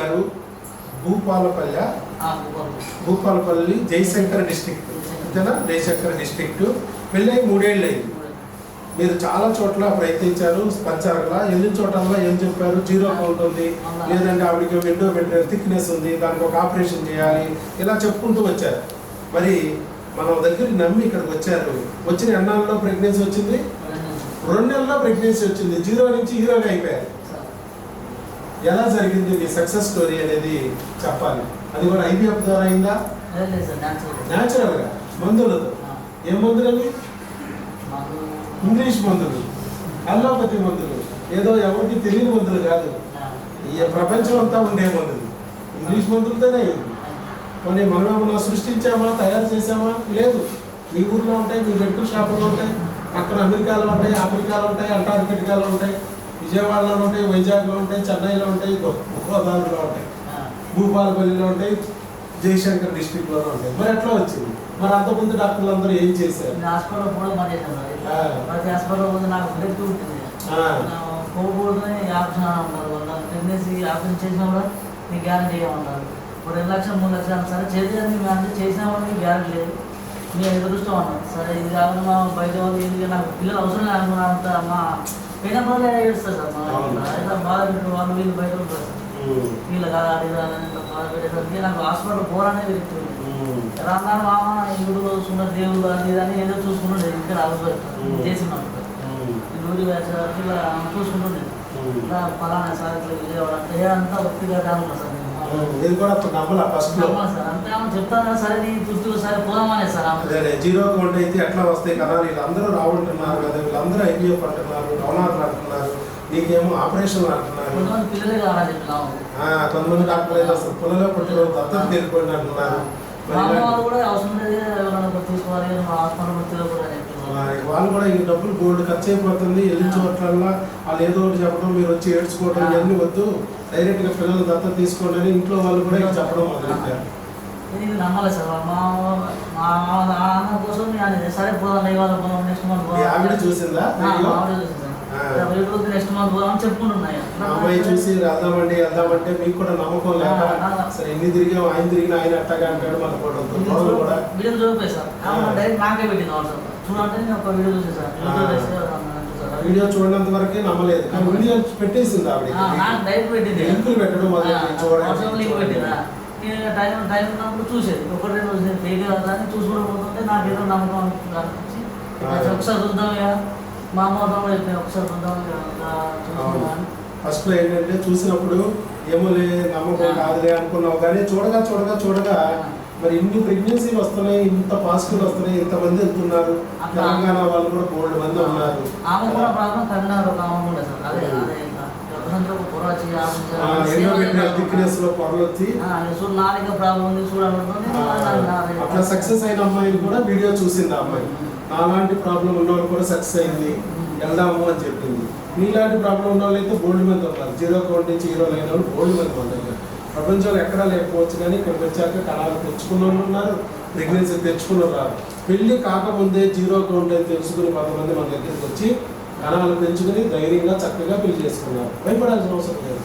గారు భూపాలపల్లె. భూపాలపల్లి. జయశంకర్ డిస్ట్రిక్ట్. అంతేనా? జయశంకర్ డిస్ట్రిక్ట్. పెళ్ళై మూడేళ్ళు. అయింది మీరు చాలా చోట్ల ప్రయత్నించారు స్పంచారులా ఎన్ని చోట్ల ఏం చెప్పారు? జీరో కౌంట్ ఉంది లేదంటే ఆవిడకి విండో పెట్టిన థిక్నెస్ ఉంది దానికి ఒక ఆపరేషన్ చేయాలి ఇలా చెప్పుకుంటూ వచ్చారు. మరి మన దగ్గరికి నమ్మి ఇక్కడికి వచ్చారు. వచ్చిన ఎన్నాళ్ళలో ప్రెగ్నెన్సీ వచ్చింది? రెండు నెలల్లో ప్రెగ్నెన్సీ వచ్చింది. జీరో నుంచి హీరోగా అయిపోయారు. ఎలా జరిగింది మీ సక్సెస్ స్టోరీ అనేది చెప్పాలి? అది కూడా ఐబీఎఫ్ ద్వారా అయిందా? లేదు లేదు సార్ న్యాచురల్ న్యాచురల్గా. మందులతో? ఏ మందులని ఇంగ్లీష్ మందులు. అల్లోపతి మందులు. ఏదో ఎవరికి తెలియని మందులు కాదు. ఈ ప్రపంచం అంతా ఉండే మందులు. ఇంగ్లీష్ మందులతోనే కొన్ని మనం ఏమన్నా సృష్టించామా? తయారు చేసామా లేదు. మీ ఊర్లో ఉంటాయి మీ మెడికల్ షాపులో ఉంటాయి అక్కడ అమెరికాలో ఉంటాయి ఆఫ్రికాలో ఉంటాయి అంటార్కిటికాలో ఉంటాయి. విజయవాడలో ఉంటాయి వైజాగ్లో ఉంటాయి చెన్నైలో ఉంటాయి గోదావరిలో ఉంటాయి. భూపాలపల్లిలో ఉంటాయి జయశంకర్ డిస్ట్రిక్ట్లో ఉంటాయి. మరి ఎట్లా వచ్చింది? మరి అంతకుముందు డాక్టర్లు అందరూ ఏం చేశారు? హాస్పిటల్ కూడా. సార్ ప్రతి హాస్పిటల్ ముందు నాకు బ్లడ్ ఉంటుంది. పోకూడదని ఆప్షన్ ఉన్నారు వాళ్ళు ప్రెగ్నెన్సీ ఆప్షన్ చేసినా కూడా మీకు గ్యారంటీ ఏమన్నారు? ఇప్పుడు రెండు లక్షలు మూడు లక్షలు సరే చేసేది మేము అంటే చేసినా కూడా మీకు గ్యారంటీ లేదు. మీ ఎదురుష్టం అన్నారు. సరే ఇది కాకుండా మా బయట వాళ్ళు ఎందుకు నాకు పిల్లలు అవసరం అనుకున్నా అంత మా పేదలు ఏడుస్తారు సార్ బాధ పెట్టిన వాళ్ళు వీళ్ళు బయట ఉంటారు వీళ్ళు కాదు అది బాధ పెట్టేసరికి నాకు హాస్పిటల్ పోరానే పెరుగుతుంది రాను మామ ఇప్పుడు చూసుకున్న దేవుడు అది అని ఏదో చూసుకుంటుండే ఇంకా రాబోతుంది చేసినాం ఉమ్, నూరి వేసేసరికి ఇలా చూసుకుంటుండే ఇలా పలానా సార్ ఇట్లా విజయవాడ అంటే అంతా ఒత్తిగా కానున్నా సార్ ఇది కూడా అప్పుడు నమ్మలా ఫస్ట్లో. నమ్మను సార్. చెప్తాను సరే? సరే? పోదామనే సార్ ఆమె అదే జీరో అయితే ఎట్లా వస్తాయి కదా వీళ్ళందరూ రావుంటున్నారు కదా వీళ్ళందరూ ఐపీఎఫ్ అంటున్నారు డోనార్లు అంటున్నారు నీకేమో ఆపరేషన్ అంటున్నారు. కొంతమంది డాక్టర్లు అయితే అసలు పుల్లలో పుట్టిన దత్తత వెళ్ళిపోయింది అంటున్నారు. వాళ్ళు కూడా ఈ డబ్బులు గోల్డ్ ఖర్చు అయిపోతుంది వెళ్ళిన చోట్లల్లా వాళ్ళు ఏదో ఒకటి చెప్పడం మీరు వచ్చి ఏడ్చుకోవడం ఇవన్నీ వద్దు. డైరెక్ట్గా పిల్లలు దత్తత తీసుకోండి అని ఇంట్లో వాళ్ళు కూడా చెప్పడం మొదలెట్టారు ఇది నమ్మలేదు సార్ మా మా కోసం సరే పోదాం ఇవాళ పోదాం నెక్స్ట్ మంత్ ఆవిడ చూసిందా వీడియో? ఆ. నెక్స్ట్ మంత్ పోదాం చెప్పుకుంటున్నాయి ఆ అమ్మాయి చూసి వెళ్దామండి వెళ్దామంటే మీకు కూడా నమ్మకం లేక. సరే ఎన్ని తిరిగాం ఆయన తిరిగిన ఆయన అట్టగా అంటాడు మన కూడా వీడియో చూపే సార్. డైరెక్ట్ నాకే పెట్టింది చూడంటే ఒక వీడియో చూసే సార్ ఆ. వీడియో చూడనంత వరకే నమ్మలేదు. కానీ వీడియో పెట్టేసింది ఆవిడ లింకులు పెట్టడం మొదలు నేను టైం టైం ఉన్నప్పుడు చూసేది. ఒకటి రెండు రోజులు చూసుకుంటూ పోతుంటే నాకు ఏదో నమ్మకం. ఒకసారి చూద్దాం ఇక. మా అమ్మ ఒకసారి చూద్దాం. ఫస్ట్ ఏంటంటే చూసినప్పుడు ఏమోలే నమ్మకం కాదులే అనుకున్నావు. కానీ చూడగా చూడగా చూడగా మరి ఇన్ని ప్రెగ్నెన్సీలు వస్తున్నాయి ఇంత పాజిటివ్ వస్తున్నాయి ఇంతమంది వెళ్తున్నారు. అట్లా. తెలంగాణ వాళ్ళు కూడా బోల్డ్ మంది ఉన్నారు. థిక్నెస్లో పొరలు వచ్చి. అట్లా సక్సెస్ అయిన అమ్మాయిని కూడా వీడియో చూసింది ఆ అమ్మాయి. నాలాంటి ప్రాబ్లం ఉన్న వాళ్ళు కూడా సక్సెస్ అయింది. వెళ్దాము అని చెప్పింది. మీలాంటి ప్రాబ్లం ఉన్న వాళ్ళు అయితే గోల్డ్ ఉన్నారు. జీరో అకౌంట్ నుంచి హీరో అయిన వాళ్ళు గోల్డ్ మీద ఉన్నారు. ప్రపంచంలో ఎక్కడా లేకపోవచ్చు కానీ ఇక్కడికి వచ్చాక కణాలు తెచ్చుకున్న వాళ్ళు ఉన్నారు ప్రెగ్నెన్సీ తెచ్చుకున్న రాదు పెళ్ళి కాకముందే జీరో అకౌంట్ అని తెలుసుకుని కొంతమంది మన దగ్గరికి వచ్చి కణాలు పెంచుకుని ధైర్యంగా చక్కగా పెళ్ళి చేసుకున్నారు. భయపడాల్సిన అవసరం లేదు.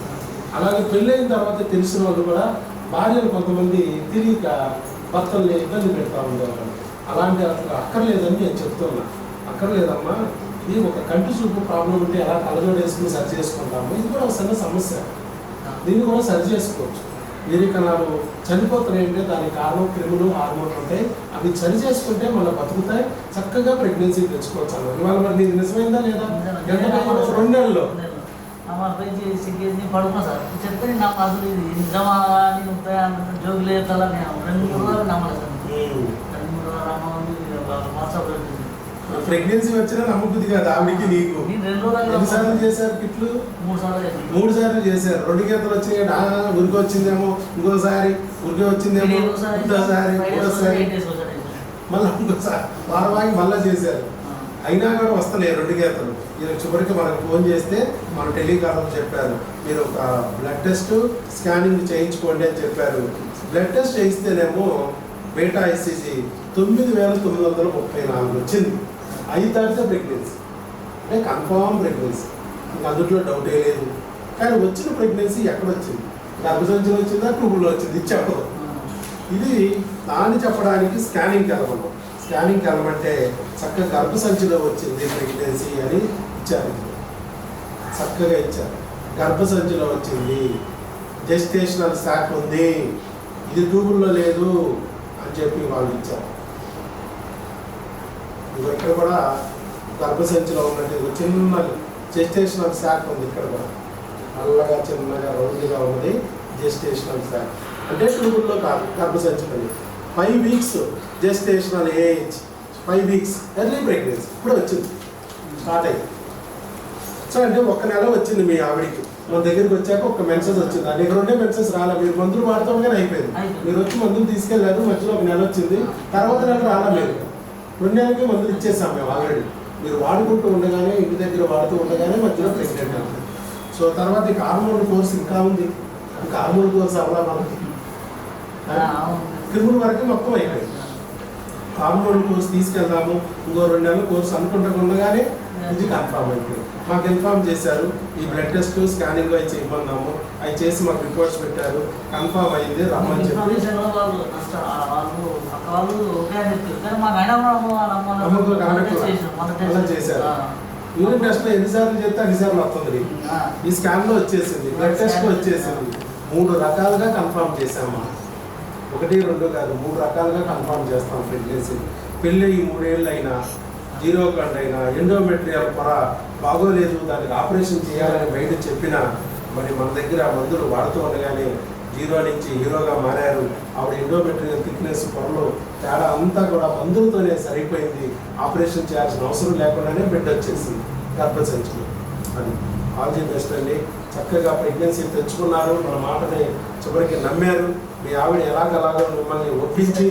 అలాగే పెళ్ళైన తర్వాత తెలిసిన వాళ్ళు కూడా భార్యలు కొంతమంది తిరిగి భర్తల్ని ఇబ్బంది పెడతా ఉండేవాళ్ళు. అలాంటి అట్లా అక్కర్లేదని నేను చెప్తున్నా. అక్కర్లేదమ్మా. ఇది ఒక కంటి చూపు ప్రాబ్లం ఉంటే ఎలా కలజోడు వేసుకుని సరి చేసుకుంటాము ఇది కూడా ఒక చిన్న సమస్య. దీన్ని కూడా సరి చేసుకోవచ్చు. వీరి కణాలు చనిపోతున్నాయంటే దానికి కారణం క్రిములు హార్మోన్లు ఉంటాయి. అవి సరి చేసుకుంటే మళ్ళీ బతుకుతాయి. చక్కగా ప్రెగ్నెన్సీ తెచ్చుకోవచ్చు అన్నారు ఇవాళ మరి నీది నిజమైందా లేదా? ఎంత? రెండు నెలల్లో. పడుకున్నా సార్. చెప్తే నాకు అసలు ఇది నిజమా నేను జోగి లేదు నేను రెండు మూడు రోజులు నమ్మలేదు సార్. రెండు మూడు రోజులు అమ్మ వాట్సాప్ ప్రెగ్నెన్సీ వచ్చినా నమ్మబుద్ధి కాదు ఆవిడికి నీకు. ఎన్నిసార్లు చేశారు కిట్లు? మూడు సార్లు చేశారు. రెండు గీతలు వచ్చినాయి ఉరికి వచ్చిందేమో ఇంకోసారి ఉరికి వచ్చిందేమో ఇంకోసారి చేశాను. మళ్ళీ ఇంకోసారి. వారం ఆగి మళ్ళీ చేశారు. అయినా కూడా వస్తున్నాయి రెండు గీతలు. మీరు చివరికి మనకు ఫోన్ చేస్తే మన టెలికాలర్ చెప్పారు. మీరు ఒక బ్లడ్ టెస్ట్ స్కానింగ్ చేయించుకోండి అని చెప్పారు. బ్లడ్ టెస్ట్ చేయిస్తేనేమో బేటా ఐసీసీ తొమ్మిది వేల తొమ్మిది వందల ముప్పై నాలుగు వచ్చింది. ఐదు దాటితే ప్రెగ్నెన్సీ అంటే కన్ఫామ్ ప్రెగ్నెన్సీ ఇంకా అందులో డౌటే లేదు. కానీ వచ్చిన ప్రెగ్నెన్సీ ఎక్కడ వచ్చింది? గర్భసంచిలో వచ్చిందా? ట్యూబుల్లో వచ్చింది? ఇది చెప్పదు. ఇది దాన్ని చెప్పడానికి స్కానింగ్ వెళ్ళమన్నాం స్కానింగ్ వెళ్ళమంటే చక్కగా గర్భసంచిలో వచ్చింది ప్రెగ్నెన్సీ అని ఇచ్చారు. చక్కగా ఇచ్చారు. గర్భసంచిలో వచ్చింది. జెస్టేషనల్ స్టాక్ ఉంది. ఇది ట్యూబుల్లో లేదు అని చెప్పి వాళ్ళు ఇచ్చారు. ఇది ఇక్కడ కూడా గర్భసంచిలో ఉన్నట్టు ఇది చిన్న జెస్టేషనల్ శాక్ ఉంది ఇక్కడ కూడా. నల్లగా చిన్నగా రౌండ్గా ఉన్నది జెస్టేషనల్ శాక్ అంటే ట్యూబుల్లో కాదు గర్భసంచిలో five weeks gestational age five weeks early pregnancy ఇప్పుడు వచ్చింది. స్టార్ట్ అయ్యింది సో అంటే ఒక నెల వచ్చింది మీ ఆవిడికి. మన దగ్గరికి వచ్చాక ఒక మెన్సెస్ వచ్చింది. అది రెండే మెన్సెస్ రాలే. మీరు మందులు వాడతామని అయిపోయింది. అయిపోయింది. మీరు వచ్చి మందులు తీసుకెళ్ళారు మధ్యలో ఒక నెల వచ్చింది. తర్వాత నెల రాలే మీరు. నెలలకి మందులు ఇచ్చేసాం మేము ఆల్రెడీ మీరు వాడుకుంటూ ఉండగానే ఇంటి దగ్గర వాడుతూ ఉండగానే మధ్యలో ప్రెగ్నెంట్ అవుతుంది సో తర్వాత ఇక హార్మోన్ కోర్స్ ఇంకా ఉంది. ఇంకా హార్మోన్ కోర్స్ అవ్వాలా మనకి? క్రిముల వరకు మొత్తం అయిపోయింది. హార్మోన్ కోర్స్ తీసుకెళ్దాము. ఇంకో రెండు నెలల కోర్స్ అనుకుంటూ ఉండగానే ఇది కన్ఫామ్ అయిపోయింది. మాకు ఇన్ఫార్మ్ చేశారు. ఈ బ్లడ్ టెస్ట్ స్కానింగ్ అవి చేయమన్నాము. అవి చేసి మాకు రిపోర్ట్స్ పెట్టారు. కన్ఫామ్ అయింది. రమ్మని చెప్పి. చేశారు. యూరిన్ టెస్ట్ ఎన్నిసార్లు చేస్తే అన్నిసార్లు వస్తుంది. ఈ స్కాన్లో వచ్చేసింది. బ్లడ్ టెస్ట్లో వచ్చేసింది. మూడు రకాలుగా కన్ఫర్మ్ చేసాము ఒకటి రెండు కాదు మూడు రకాలుగా కన్ఫర్మ్ చేస్తాం ప్రెగ్నెన్సీ పెళ్ళి ఈ మూడేళ్ళు అయినా జీరో కండ్ అయినా ఎండోమెట్రియల్ పొర బాగోలేదు దానికి ఆపరేషన్ చేయాలని బయట చెప్పినా మరి మన దగ్గర మందులు వాడుతూ ఉండగానే జీరో నుంచి హీరోగా మారారు. ఆవిడ ఎండోమెట్రియల్ థిక్నెస్ పొరలో తేడా అంతా కూడా మందులతోనే సరిపోయింది. ఆపరేషన్ చేయాల్సిన అవసరం లేకుండానే బిడ్డ వచ్చేసింది. గర్భసంచులు అది ఆల్ ది బెస్ట్ అండి. చక్కగా ప్రెగ్నెన్సీ తెచ్చుకున్నారు. మన మాటని చివరికి నమ్మారు. మీ ఆవిడ ఎలాగలాగో మిమ్మల్ని ఒప్పించి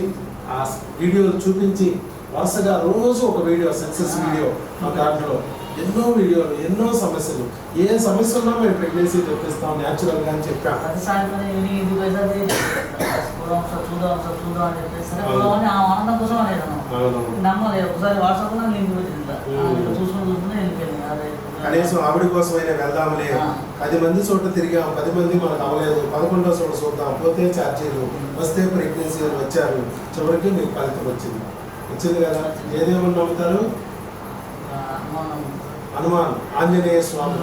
ఆ వీడియోలు చూపించి వరుసగా రోజు ఒక వీడియో సక్సెస్ వీడియో మా దాంట్లో ఎన్నో వీడియోలు ఎన్నో సమస్యలు. ఏ సమస్య ఉన్నా మేము ప్రెగ్నెన్సీ తెప్పిస్తాం న్యాచురల్గా అని చెప్పాం. ప్రతి సాయంత్రం ఈవినింగ్ ఇంటికి పోయేసరికి చూద్దాం చూద్దాం అని కనీసం ఆవిడ కోసమైనా వెళ్దాంలే. పది మంది చోట తిరిగాం పది మంది మనకు అవ్వలేదు. పదకొండో చోట చూద్దాం పోతే ఛార్జీలు వస్తే ప్రెగ్నెన్సీలు వచ్చారు. చివరికి మీకు ఫలితం వచ్చింది. వచ్చింది కదా? ఏదేమని నమ్ముతారు? హనుమాన్ ఆంజనేయ స్వామి.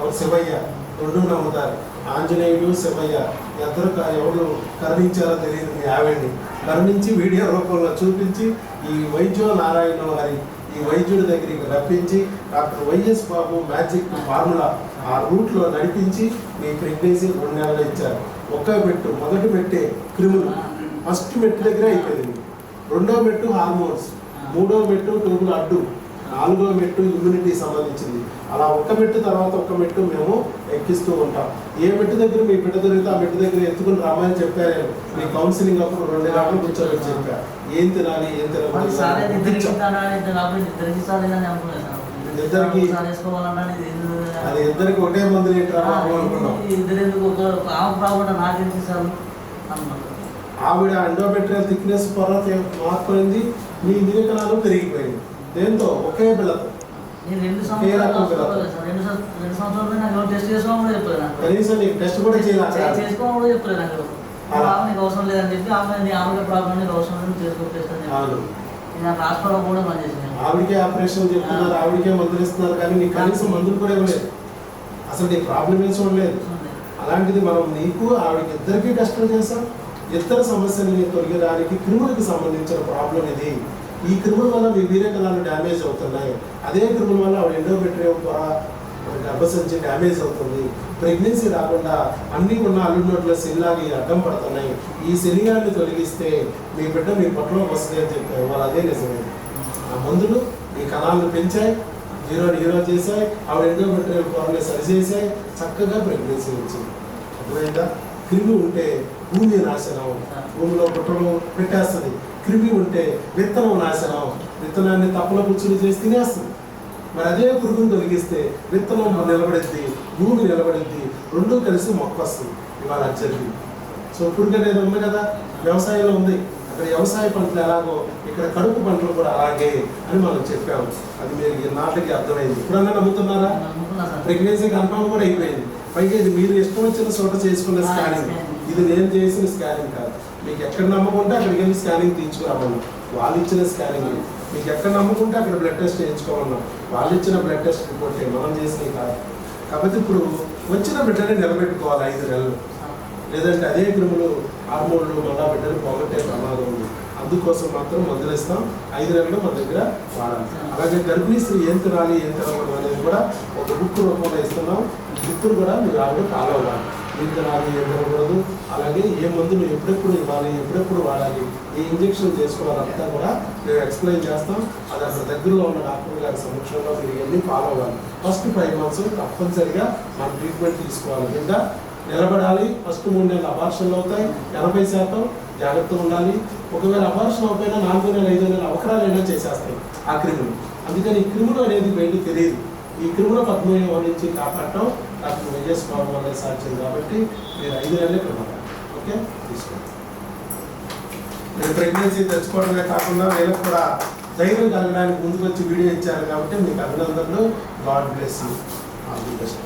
ఎవరు? శివయ్య. రెండు నమ్ముతారు. ఆంజనేయుడు శివయ్య. ఇద్దరు ఎవరు కరుణించారో తెలియదు మీ ఆవిడ్ని. కరుణించి వీడియో రూపంలో చూపించి ఈ వైద్యో నారాయణ గారి ఈ వైద్యుడి దగ్గరికి రప్పించి doctor YS Babu magic formula ఆ రూట్లో నడిపించి మీ ప్రెగ్నెన్సీ రెండు నెలలు ఇచ్చారు. ఒక్క మెట్టు మొదటి మెట్టే క్రిములు. ఫస్ట్ మెట్టు దగ్గర అయిపోయింది. రెండో మెట్టు హార్మోన్స్. మూడో మెట్టు ట్యూబుల్ అడ్డు. నాలుగో మెట్టు ఇమ్యూనిటీ సంబంధించింది. అలా ఒక్క మెట్టు తర్వాత ఒక్క మెట్టు మేము ఎక్కిస్తూ ఉంటాం. ఏ మెట్టు దగ్గర మీ బిడ్డ దొరికితే ఆ మెట్టు దగ్గర ఎత్తుకుని రామని చెప్పారు. మీ కౌన్సిలింగ్ అప్పుడు రెండు గంటలు కూర్చోబెట్టి చెప్పారు ఏం తినాలి ఏం తినాలి ఇద్దరికి? అది ఇద్దరికి ఒకటే మందులు ఏంట్రా అనుకున్నాం. ఆవిడ ఎండోమెట్రియల్ థిక్నెస్ పొర మార్పుపోయింది మీ నిరకణాలు పెరిగిపోయింది. దేంతో? ఒకే నాకు. కనీసం నీకు టెస్ట్ కూడా చేయాలి చేసుకోమని చెప్పలేదు నాకు. ఆమె నీకు అవసరం లేదని చెప్పి ఆమె నీ ఆమె ప్రాబ్లం నీకు అవసరం లేదు చేసుకో టెస్ట్ అని అవును. చెప్పి నేను నాకు హాస్పిటల్ కూడా పనిచేసింది ఆవిడకే ఆపరేషన్ చెప్తున్నారు ఆవిడకే మందులు ఇస్తున్నారు కానీ నీకు కనీసం మందులు కూడా ఇవ్వలేదు. అసలు నీ ప్రాబ్లం ఏం చూడలేదు. అలాంటిది మనం నీకు ఆవిడకి ఇద్దరికీ కష్టం చేస్తాం ఇద్దరు సమస్యల్ని తొలగడానికి క్రిములకు సంబంధించిన ప్రాబ్లం ఇది ఈ క్రిముల వల్ల మీ వీరకణాలు డ్యామేజ్ అవుతున్నాయి. అదే క్రిముల వల్ల ఆవిడ ఎండోమెట్రియం పొర గర్భసంచి డ్యామేజ్ అవుతుంది. ప్రెగ్నెన్సీ రాకుండా అన్ని ఉన్న అల్లునోట్ల సెల్లాగి అడ్డం పడుతున్నాయి. ఈ శరీరాన్ని తొలగిస్తే మీ బిడ్డ మీ పొట్టలోకి వస్తుంది అని చెప్పారు. వాళ్ళు అదే నిజమే. ఆ మందులు ఈ కణాలను పెంచాయి జీరో హీరో చేశాయి ఆవిడ ఎండోమెట్రియం పొరని సరిచేసాయి చక్కగా ప్రెగ్నెన్సీ వచ్చింది. అర్థమైందా? క్రిమి ఉంటే భూమి నాశనం భూమిలో పుట్టడం పెట్టేస్తుంది. క్రిమి ఉంటే విత్తనం నాశనం. విత్తనాన్ని తప్పల పుచ్చులు చేసి తినేస్తుంది. మరి అదే పురుగును తొలగిస్తే విత్తనం నిలబడిద్ది భూమి నిలబడిద్ది రెండూ కలిసి మొక్క వస్తుంది ఇవాళ జరిగింది సో పురుగు అనేది ఉంది కదా వ్యవసాయంలో ఉంది. అక్కడ వ్యవసాయ పంటలు ఎలాగో ఇక్కడ కడుపు పంటలు కూడా అలాగే అని మనం చెప్పాము. అది మీరు ఈ నాటికి అర్థమైంది. ఇప్పుడన్నా నమ్ముతున్నారా? ప్రెగ్నెన్సీ కన్ఫర్మ్ కూడా అయిపోయింది. పైగా ఇది మీరు ఇష్టం వచ్చిన చోట చేసుకున్న స్కానింగ్. ఇది నేను చేసిన స్కానింగ్ కాదు. మీకు ఎక్కడ నమ్మకుంటే అక్కడికి వెళ్ళి స్కానింగ్ తీయించుకురామన్నా వాళ్ళు ఇచ్చిన స్కానింగ్ మీకు ఎక్కడ నమ్ముకుంటే అక్కడ బ్లడ్ టెస్ట్ చేయించుకోమన్నా వాళ్ళు ఇచ్చిన బ్లడ్ టెస్ట్ రిపోర్టే మనం చేసినవి కాదు. కాబట్టి ఇప్పుడు వచ్చిన బిడ్డని నిలబెట్టుకోవాలి ఐదు నెలలు. లేదంటే అదే క్రిములు హార్మోన్లు మళ్ళా బిడ్డలు పోగొట్టే ప్రమాదం ఉంది. అందుకోసం మాత్రం మందులు ఇస్తాం. ఐదు నెలలు మన దగ్గర వాడాలి. అలాగే గర్భిణీ స్త్రీ ఏం తినాలి ఏం తినకూడదు అనేది కూడా ఒక బుక్ రూపంలో ఇస్తున్నాం. ఈ కూడా మీరు ఆవిడ ఫాలో అవ్వాలి. ఏం రాదు ఏం అలాగే ఏ మందులు ఎప్పుడెప్పుడు ఇవ్వాలి ఎప్పుడెప్పుడు వాడాలి ఏ ఇంజెక్షన్ చేసుకోవాలంతా కూడా మేము ఎక్స్ప్లెయిన్ చేస్తాం. అది అసలు దగ్గరలో ఉన్న డాక్టర్ గారి సమక్షంలో మీరు ఇవన్నీ ఫాలో అవ్వాలి. ఫస్ట్ ఫైవ్ మంత్స్ తప్పనిసరిగా మనం ట్రీట్మెంట్ తీసుకోవాలి. కింద నిలబడాలి. ఫస్ట్ మూడు నెలలు అబార్షన్లు అవుతాయి. ఎనభై శాతం జాగ్రత్తగా ఉండాలి. ఒకవేళ అబార్షన్ అవుపోయినా నాలుగు నెలలు ఐదు నెలలు అవకరాలు అయినా చేసేస్తాయి ఆ క్రిములు. అందుకని ఈ క్రిములు అనేది బయట తెలియదు. ఈ క్రిముల పద్మవ్యూహం నుంచి కాపాడటం డాక్టర్ వైఎస్ బాబు సాధ్యం కాబట్టి మీరు ఐదు నెలలే ప్రమాదం ఓకే? తీసుకోండి. మీరు ప్రెగ్నెన్సీ తెచ్చుకోవడమే కాకుండా నేను కూడా ధైర్యం కలగడానికి ముందుకు వచ్చి వీడియో ఇచ్చారు కాబట్టి మీకు అభినందనలు. God bless all the best.